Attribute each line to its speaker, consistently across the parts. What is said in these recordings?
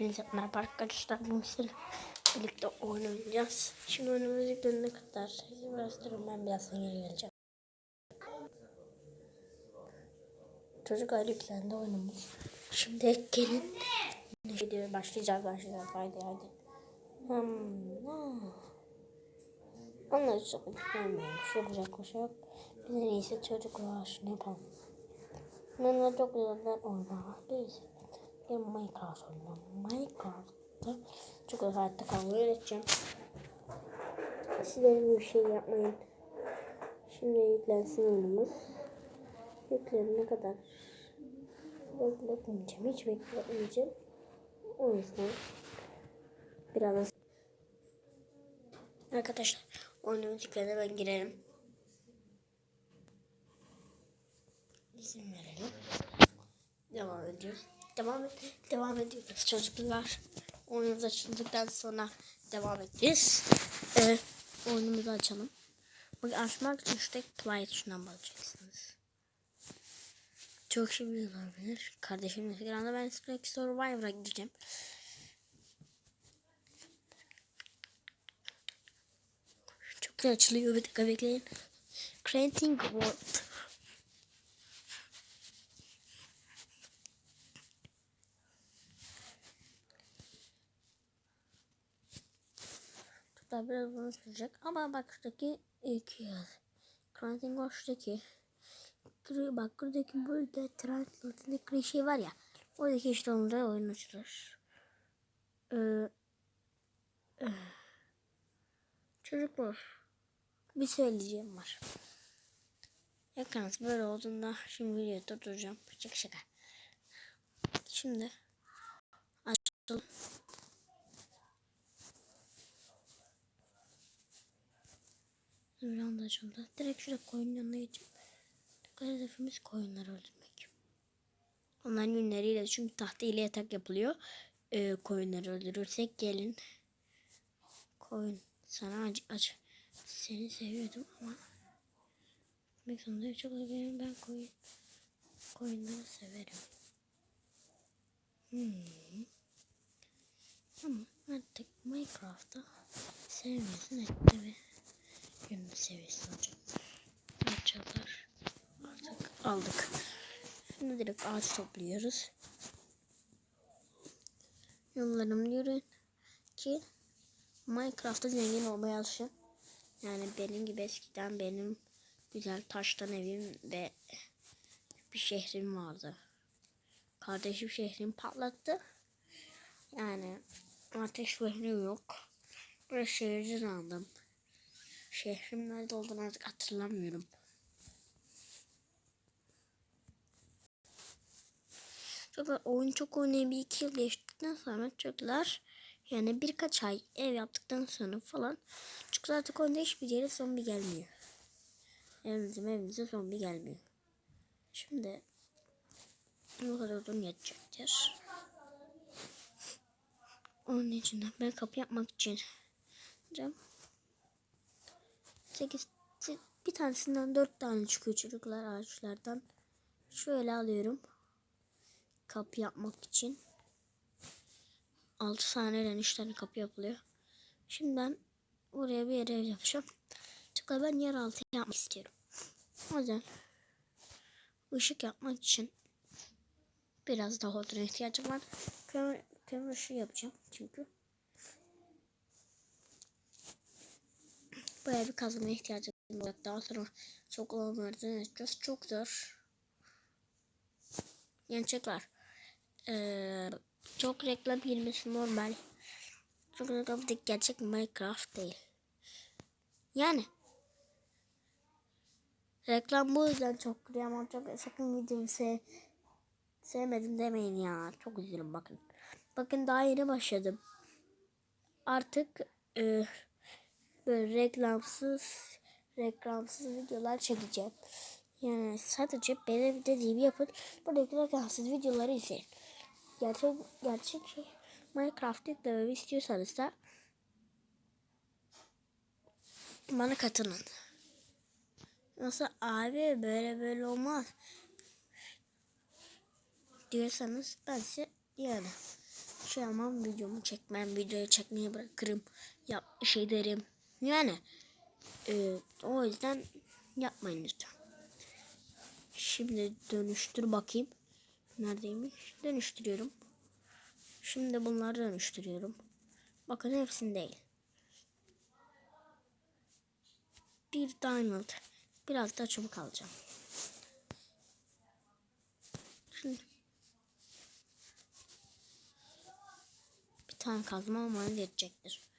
Speaker 1: Hepinize merhaba arkadaşlar. Bu sizlerle birlikte oynayacağız. Şimdi oyunumuza dönene kadar sizi gösteririm. Ben birazdan geri geleceğim. Çocuk aile yüklendi. Şimdi gelin. Video başlayacağız başlayacağız. Haydi haydi. Hmm. ah. Onlar çok yüklenmiyormuş. Yapacak bir şey yok. Biz en iyisi çocuklar şunu yapalım. Bunlar çok güzeller oynar. Biz bir Minecraft oynayalım. Minecraft'ta çok güzel hayatta kalmayı öğreteceğim. Sizlerin bir şey yapmayın. Şimdi yüklensin oyunumuz. Yüklenene kadar bekletmeyeceğim. Hiç bekletmeyeceğim. O yüzden biraz Arkadaşlar oyunumuz yüklendi ben girelim. İzin verelim. Devam ediyoruz. Devam devam ediyoruz çocuklar. Oyunumuz açıldıktan sonra devam edeceğiz. Ee, oyunumuzu açalım. Bak açmak için tek play tuşuna basacaksınız. Çok şey olabilir. Kardeşim Instagram'da ben sürekli Survivor'a gideceğim. Çok güzel açılıyor. Bir dakika bekleyin. Creating World. Hatta biraz bunu sürecek. Ama bak şuradaki iki yaz. Creating World şuradaki. Bak buradaki burada Translate'deki şey var ya. Oradaki işte onunla oyun açılır. Ee, eh. Çocuklar bir söyleyeceğim var. Ekranınız böyle olduğunda şimdi videoyu durduracağım. Şaka şaka. Şimdi açalım. Açıldı. Direkt şurada koyunun yanına geçip hedefimiz koyunları öldürmek. Onların günleriyle çünkü tahta ile yatak yapılıyor. Ee, koyunları öldürürsek gelin. Koyun sana aç, aç. Seni seviyordum ama Gitmek zorundayım. Çok üzgünüm ben koyun. Koyunları severim. Hmm. Ama artık Minecraft'ta sevmiyorsun etti seviyesi olacak. Parçalar artık aldık. Şimdi direkt ağaç topluyoruz. Yollarım yürüyün ki Minecraft'ta zengin olmaya alışın. Yani benim gibi eskiden benim güzel taştan evim ve bir şehrim vardı. Kardeşim şehrini patlattı. Yani artık şehrim yok. Burası şehirden aldım. Şehrim nerede olduğunu artık hatırlamıyorum. Çocuklar oyun çok oynayıp bir iki yıl geçtikten sonra çocuklar yani birkaç ay ev yaptıktan sonra falan çünkü artık oyunda hiçbir yere zombi gelmiyor. Evimize evimize zombi gelmiyor. Şimdi bu kadar uzun yetecektir. Onun için ben kapı yapmak için cam 8 bir tanesinden 4 tane çıkıyor çocuklar ağaçlardan. Şöyle alıyorum. Kapı yapmak için. 6 saniyeden 3 tane kapı yapılıyor. Şimdi ben buraya bir yere yapacağım. Çünkü ben yer altı yapmak istiyorum. O yüzden ışık yapmak için biraz daha oduna ihtiyacım var. Kömür, kömür ışığı yapacağım çünkü. Bayağı bir kazmaya ihtiyacım olacak. Daha sonra çok olmadan edeceğiz. Çok zor. Yenecekler. Ee, çok reklam girmesi normal. Çok reklam gerçek Minecraft değil. Yani reklam bu yüzden çok ama çok sakın videomu sev, sevmedim demeyin ya. Çok üzülürüm bakın. Bakın daha yeni başladım. Artık e, böyle reklamsız reklamsız videolar çekeceğim. Yani sadece benim dediğimi yapın. Buradaki reklamsız videoları izleyin. Gerçek, gerçek şey Minecraft yüklememi istiyorsanız da bana katılın. Nasıl abi böyle böyle olmaz diyorsanız ben size yani şey almam videomu çekmem videoyu çekmeyi bırakırım yap şey derim yani e, o yüzden yapmayın lütfen. Şimdi dönüştür bakayım. Neredeymiş? Dönüştürüyorum. Şimdi bunları dönüştürüyorum. Bakın hepsini değil. Bir diamond. Biraz da çubuk alacağım. Şimdi bir tane kazma almanız yetecektir.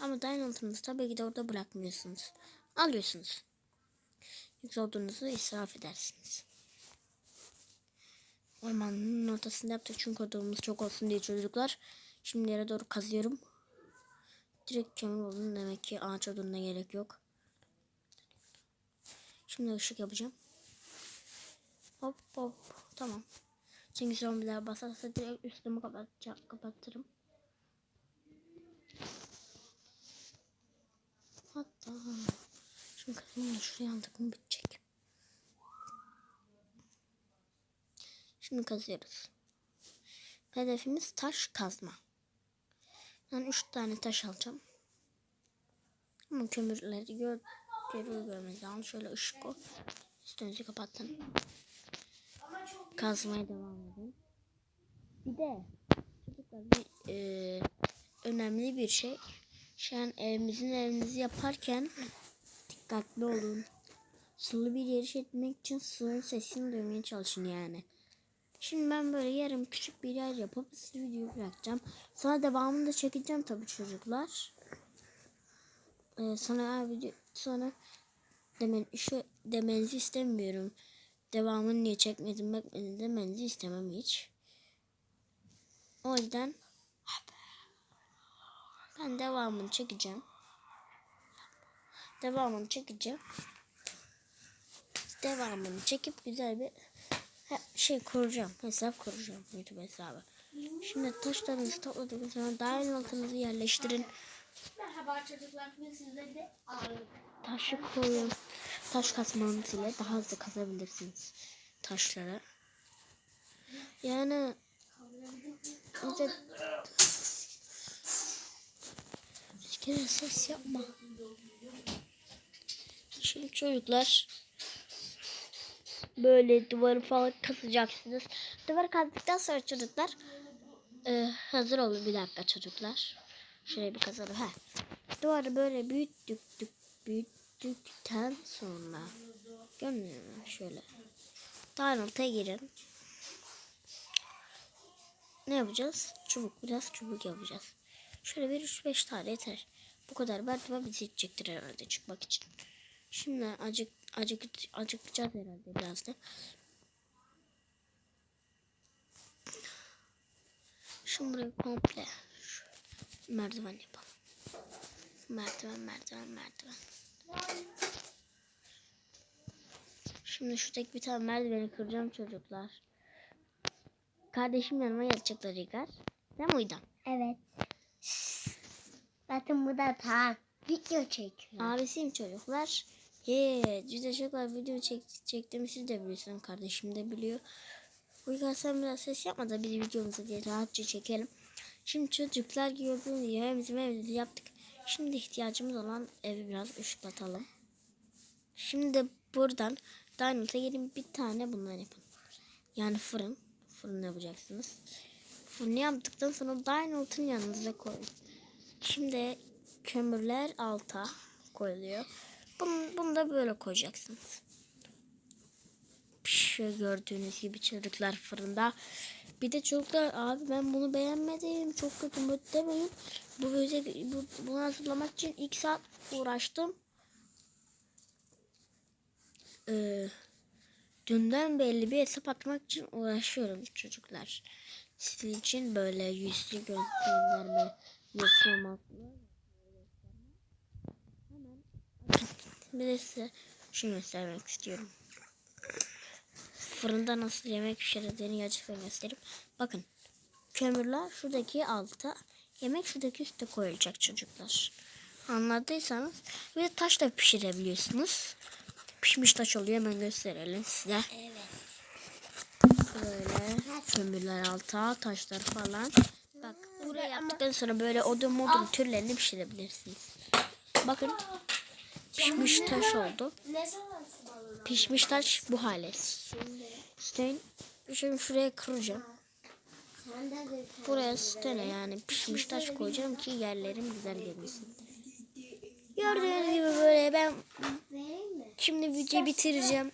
Speaker 1: Ama diamond'ınızı tabii ki de orada bırakmıyorsunuz. Alıyorsunuz. Yoksa odunuzu israf edersiniz. Ormanın ortasında yaptık çünkü odamız çok olsun diye çocuklar. Şimdi yere doğru kazıyorum. Direkt kömür olun demek ki ağaç odununa gerek yok. Şimdi ışık yapacağım. Hop hop tamam. Çünkü zombiler basarsa direkt üstümü kapatacağım, kapatırım. Hatta şimdi da şuraya aldık mı bitecek. Şimdi kazıyoruz. Hedefimiz taş kazma. Ben üç tane taş alacağım. Ama kömürleri gör, görür görmez lazım. Şöyle ışık koy. Üstünüzü kapatın. Kazmaya devam edin. Bir de çocuklar bir, e, önemli bir şey. Şu an evimizin evinizi yaparken dikkatli olun. Sulu bir yeri etmek için suyun sesini duymaya çalışın yani. Şimdi ben böyle yarım küçük bir yer yapıp size videoyu bırakacağım. Sonra devamını da çekeceğim tabii çocuklar. Ee, sonra video sonra demen şu demenizi istemiyorum. Devamını niye çekmedim bekledim demenizi istemem hiç. O yüzden ben devamını çekeceğim. Devamını çekeceğim. Devamını çekip güzel bir şey kuracağım. Hesap kuracağım. YouTube hesabı. Şimdi taşlarınızı topladıktan sonra daire altınızı yerleştirin.
Speaker 2: Merhaba çocuklar. Bugün ağırlık.
Speaker 1: Taşı koyun. Taş kazmanız ile daha hızlı kazabilirsiniz taşları. Yani işte bir kere ses yapma. Şimdi çocuklar böyle duvarı falan kazacaksınız. Duvarı kazdıktan sonra çocuklar e, hazır olun bir dakika çocuklar. Şöyle bir kazalım. Heh. Duvarı böyle büyüttük, büyüttükten sonra görmüyor musun? Şöyle. Diamond'a girin. Ne yapacağız? Çubuk. Biraz çubuk yapacağız. Şöyle bir üç beş tane yeter. Bu kadar merdiven bizi yetecektir herhalde çıkmak için. Şimdi acık acık acıkacağız herhalde biraz da. Şimdi burayı komple şu merdiven yapalım. Merdiven, merdiven, merdiven. Şimdi şuradaki bir tane merdiveni kıracağım çocuklar. Kardeşim yanıma gelecekler Rikar. Değil mi Uydam?
Speaker 2: Evet. Zaten bu da ta video çekiyor.
Speaker 1: Abisiyim çocuklar. He, güzel çocuklar video çek, çektiğimi siz de biliyorsunuz. Kardeşim de biliyor. Uygar sen biraz ses yapma da biz videomuzu diye rahatça çekelim. Şimdi çocuklar gördüğünüz gibi evimizi evimizi yaptık. Şimdi ihtiyacımız olan evi biraz ışıklatalım. Şimdi buradan Diamond'a gelin bir tane bundan yapın. Yani fırın. Fırın yapacaksınız. Fırını yaptıktan sonra Diamond'ın yanınıza koyun. Şimdi kömürler alta koyuluyor. Bunu, bunu da böyle koyacaksınız. Şu gördüğünüz gibi çocuklar fırında. Bir de çocuklar abi ben bunu beğenmedim. Çok kötü mü demeyin. Bu böyle bu, bunu hazırlamak için ilk saat uğraştım. Ee, dünden belli bir hesap atmak için uğraşıyorum çocuklar. Sizin için böyle yüzlü gönderme yapıyorum Bir de size şunu göstermek istiyorum. Fırında nasıl yemek pişirdiğini gerçekten göstereyim. Bakın kömürler şuradaki alta, yemek şuradaki üstte koyulacak çocuklar. Anladıysanız bir de taş da pişirebiliyorsunuz. Pişmiş taş oluyor hemen gösterelim size.
Speaker 2: Evet.
Speaker 1: Böyle kömürler alta, taşlar falan. Böyle yaptıktan sonra böyle odun modun türlerini pişirebilirsiniz. Bakın pişmiş taş oldu. Pişmiş taş bu hale. Stein şimdi şuraya kıracağım. Buraya stene yani pişmiş taş koyacağım ki yerlerim güzel gelmesin. Gördüğünüz gibi böyle ben şimdi videoyu bitireceğim.